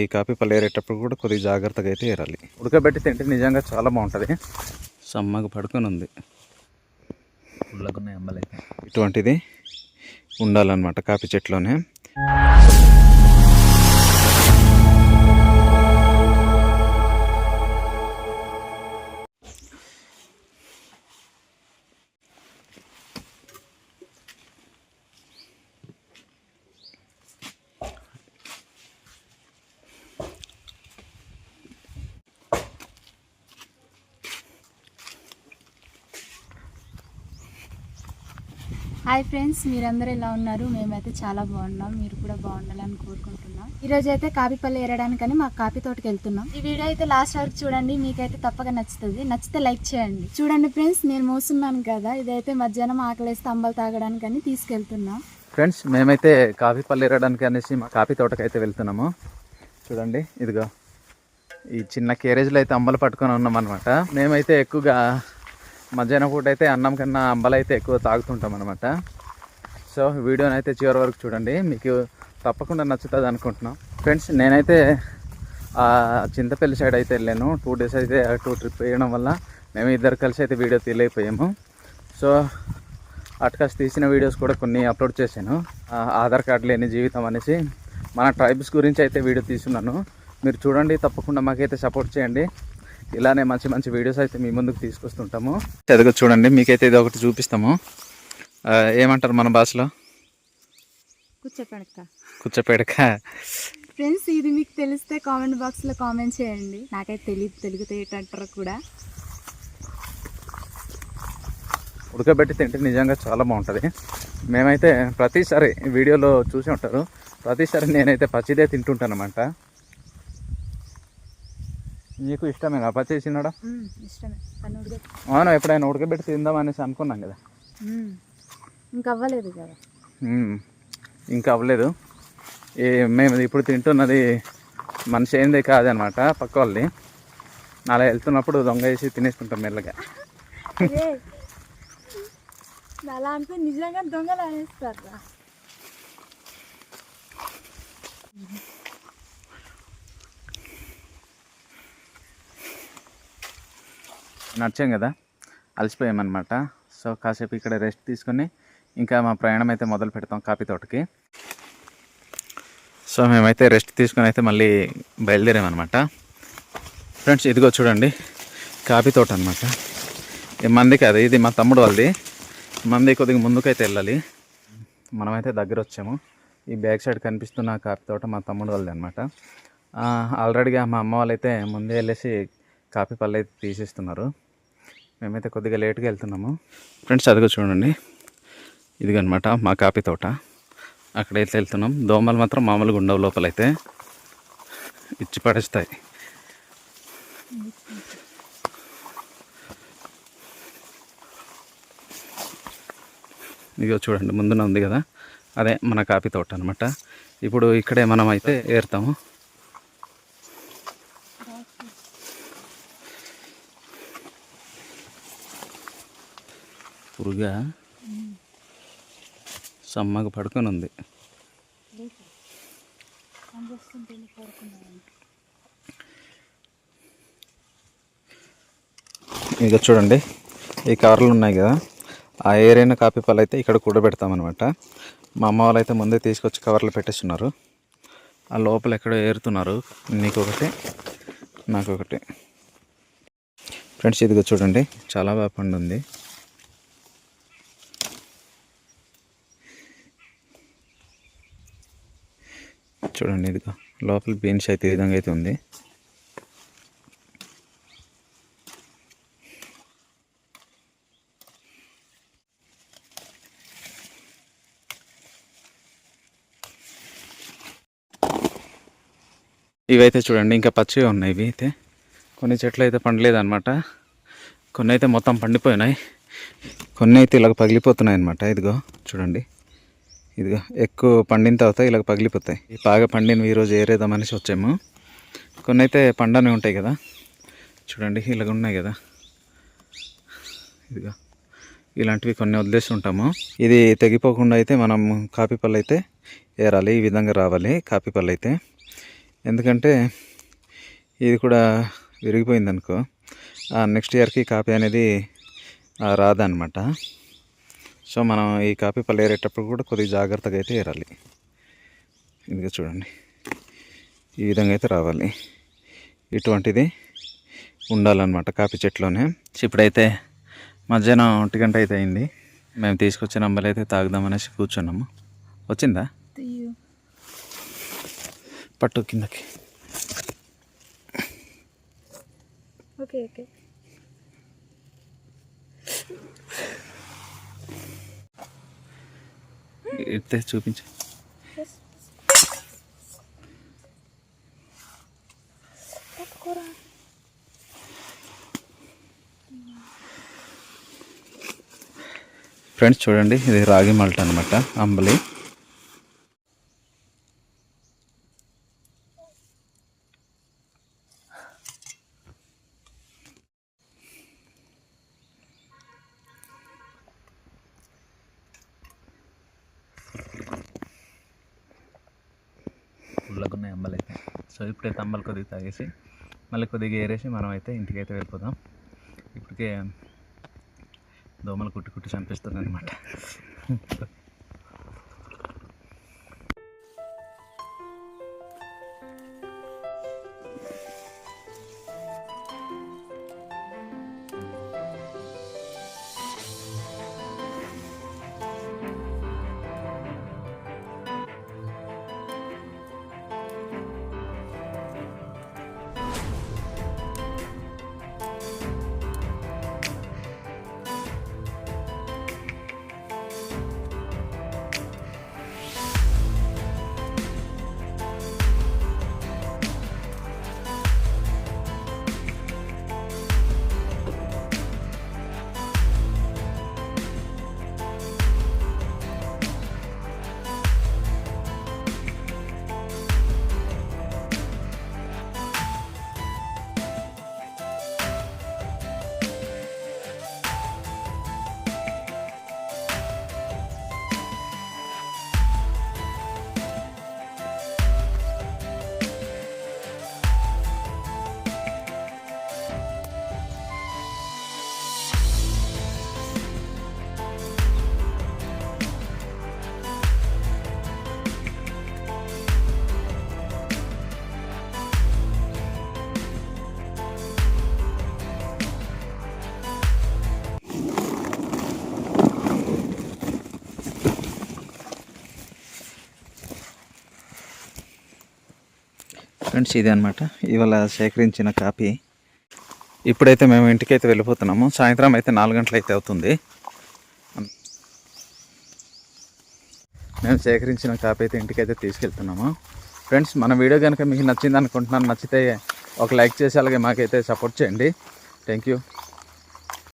ఈ కాఫీ పళ్ళు ఏరేటప్పుడు కూడా కొద్దిగా జాగ్రత్తగా అయితే ఏరాలి. ఉడకబెట్టి తింటే నిజంగా చాలా బాగుంటుంది. సమ్మగా పడుకొని ఉంది. ఇటువంటిది ఉండాలన్నమాట కాఫీ చెట్లోనే. హాయ్ ఫ్రెండ్స్ మీరందరూ ఎలా ఉన్నారు? మేమైతే చాలా బాగున్నాం. మీరు కూడా బాగుండాలని కోరుకుంటున్నాం. ఈ రోజు అయితే కాపీపల్లి ఏరడానికని మా కాపీ తోటకి వెళ్తున్నాం. ఈ వీడియో అయితే లాస్ట్ వరకు చూడండి. మీకైతే తప్పక నచ్చుతుంది. నచ్చితే లైక్ చేయండి. చూడండి ఫ్రెండ్స్ నేను మోస్తున్నాను కదా. ఇదైతే మధ్యాహ్నం ఆకలేస్తే అంబలు తాగడానికని తీసుకెళ్తున్నాం. ఫ్రెండ్స్ మేమైతే కాఫీ పళ్ళు ఏరడానికి అనేసి మా కాఫీ తోటకి అయితే వెళ్తున్నాము. చూడండి ఇదిగో. ఈ చిన్న కేరేజ్లో అయితే అంబలు పట్టుకొని ఉన్నాం అనమాట మేమైతే ఎక్కువగా మధ్యాహ్నం పూట అయితే అన్నం కన్నా అంబలైతే ఎక్కువ తాగుతుంటాం అనమాట సో వీడియోని అయితే చివరి వరకు చూడండి. మీకు తప్పకుండా నచ్చుతుంది అనుకుంటున్నాం. ఫ్రెండ్స్ నేనైతే చింతపల్లి సైడ్ అయితే వెళ్ళాను. టూ డేస్ అయితే టూ ట్రిప్ వేయడం వల్ల మేము ఇద్దరు కలిసి అయితే వీడియో తీయలేకపోయాము. సో అట్కాస్ తీసిన వీడియోస్ కూడా కొన్ని అప్లోడ్ చేశాను. ఆధార్ కార్డు లేని జీవితం అనేసి మన ట్రైబ్స్ గురించి అయితే వీడియో తీసున్నాను మీరు చూడండి తప్పకుండా మాకైతే సపోర్ట్ చేయండి. ఇలానే మంచి మంచి వీడియోస్ అయితే మీ ముందుకు తీసుకొస్తుంటాము. ఎదుగు చూడండి మీకైతే ఇది ఒకటి చూపిస్తాము. ఏమంటారు మన భాషలో? కూర్చోపెడక ఫ్రెండ్స్ ఇది మీకు తెలిస్తే కామెంట్ బాక్స్లో కామెంట్ చేయండి. నాకైతే తెలియదు తెలుగు తెలియటంటారు కూడా. ఉడకబెట్టి తింటే నిజంగా చాలా బాగుంటుంది. మేమైతే ప్రతిసారి వీడియోలో చూసి ఉంటారు. ప్రతిసారి నేనైతే పచ్చిదే తింటుంటాను అనమాట నీకు ఇష్టమేనా పచ్చి తినడా ఇష్టమే. అవును? ఎప్పుడైనా ఉడకబెట్టి తిందాం అనేసి అనుకున్నాం కదా. ఇంకా అవ్వలేదు కదా. ఇంకా అవ్వలేదు. ఈ మేము ఇప్పుడు తింటున్నది మనిషి ఏంది కాదనమాట పక్క వాళ్ళది. అలా వెళ్తున్నప్పుడు దొంగ వేసి తినేస్తుంటాం మెల్లగా. అలా అంటే నిజంగా దొంగలు అనేస్తారా నడిచాం కదా అలసిపోయామన్నమాట. సో కాసేపు ఇక్కడ రెస్ట్ తీసుకొని ఇంకా మా ప్రయాణం అయితే మొదలు పెడతాం కాఫీ తోటకి. సో మేమైతే రెస్ట్ తీసుకొని అయితే మళ్ళీ బయలుదేరామన్నమాట. ఫ్రెండ్స్ ఇదిగో చూడండి కాఫీ తోట అనమాట మంది కాదు ఇది మా తమ్ముడు వాళ్ళది. మంది కొద్దిగా ముందుకైతే వెళ్ళాలి. మనమైతే దగ్గర వచ్చాము. ఈ బ్యాక్ సైడ్ కనిపిస్తున్న కాఫీ తోట మా తమ్ముడు వాళ్ళది అనమాట ఆల్రెడీగా మా అమ్మ వాళ్ళైతే ముందే వెళ్ళేసి కాఫీ పళ్ళు అయితే తీసిస్తున్నారు. మేమైతే కొద్దిగా లేట్గా వెళ్తున్నాము. ఫ్రెండ్స్ అదిగో చూడండి. ఇదిగనమాట మా కాఫీ తోట. అక్కడైతే వెళ్తున్నాం. దోమలు మాత్రం మామూలుగా ఉండవు లోపలైతే. ఇచ్చి పడేస్తాయి. ఇదిగో చూడండి ముందున ఉంది కదా. అదే మన కాఫీ తోట అనమాట ఇప్పుడు ఇక్కడే మనం అయితే ఏరుతాము. పురుగా సమ్మగా పడుకొని ఉంది ఇక చూడండి ఈ కవర్లు ఉన్నాయి కదా ఆ ఏరైన కాపీ పళ్ళు అయితే ఇక్కడ కూడబెడతామన్నమాట. మా అమ్మ వాళ్ళు అయితే ముందే తీసుకొచ్చి కవర్లు పెట్టేస్తున్నారు. ఆ లోపల ఎక్కడో ఏరుతున్నారు. నీకు ఒకటి నాకు ఒకటి ఫ్రెండ్స్ ఇదిగో చూడండి చాలా బాగా పండు ఉంది చూడండి ఇదిగో లోపల బీన్స్ అయితే ఈ విధంగా అయితే ఉంది. ఇవైతే చూడండి ఇంకా పచ్చివి ఉన్నాయి ఇవి అయితే. కొన్ని చెట్లు అయితే పండలేదు అనమాట కొన్ని అయితే మొత్తం పండిపోయినాయి. కొన్ని అయితే ఇలాగ పగిలిపోతున్నాయి అనమాట ఇదిగో చూడండి. ఇదిగా ఎక్కువ పండిన తర్వాత ఇలాగ పగిలిపోతాయి. బాగా పండినవి ఈరోజు ఏరేదామనేసి వచ్చాము. కొన్ని అయితే పండనే ఉంటాయి కదా. చూడండి ఇలాగ ఉన్నాయి కదా. ఇదిగో ఇలాంటివి కొన్ని వదిలేసి ఉంటాము. ఇది తెగిపోకుండా అయితే మనం కాపీ పళ్ళు అయితే ఏరాలి ఈ విధంగా రావాలి కాపీ పళ్ళు అయితే. ఎందుకంటే ఇది కూడా విరిగిపోయింది అనుకో నెక్స్ట్ ఇయర్కి కాపీ అనేది రాదనమాట. సో మనం ఈ కాపీ పళ్ళు ఏరేటప్పుడు కూడా కొద్దిగా జాగ్రత్తగా అయితే ఏరాలి. ఇదిగో చూడండి. ఈ విధంగా అయితే రావాలి. ఇటువంటిది ఉండాలన్నమాట కాపీ చెట్లోనే. ఇప్పుడైతే మధ్యాహ్నం ఒంటి గంట అయితే అయింది. మేము తీసుకొచ్చిన అంబలి అయితే తాగుదామనేసి కూర్చున్నాము. వచ్చిందా? పట్టు కిందకి. Okay okay. ఇస్తే చూపించు. ఫ్రెండ్స్ చూడండి ఇది రాగి మల్ట అనమాట అంబలి పుల్లగున్నాయి అంబలు అయితే సో ఇప్పుడైతే అంబలు కొద్దిగా తాగేసి మళ్ళీ కొద్దిగా ఏరేసి మనం అయితే ఇంటికైతే వెళ్ళిపోదాం. ఇప్పటికే దోమలు కుట్టి కుట్టి చంపిస్తుంది అనమాట ఫ్రెండ్స్ ఇది అనమాట ఇవాళ సేకరించిన కాపీ ఇప్పుడైతే మేము ఇంటికైతే వెళ్ళిపోతున్నాము. సాయంత్రం అయితే నాలుగు గంటలు అయితే అవుతుంది. మేము సేకరించిన కాపీ అయితే ఇంటికైతే తీసుకెళ్తున్నాము. ఫ్రెండ్స్ మన వీడియో కనుక మీకు నచ్చింది అనుకుంటున్నాను నచ్చితే ఒక లైక్ చేసి అలాగే మాకైతే సపోర్ట్ చేయండి. Thank you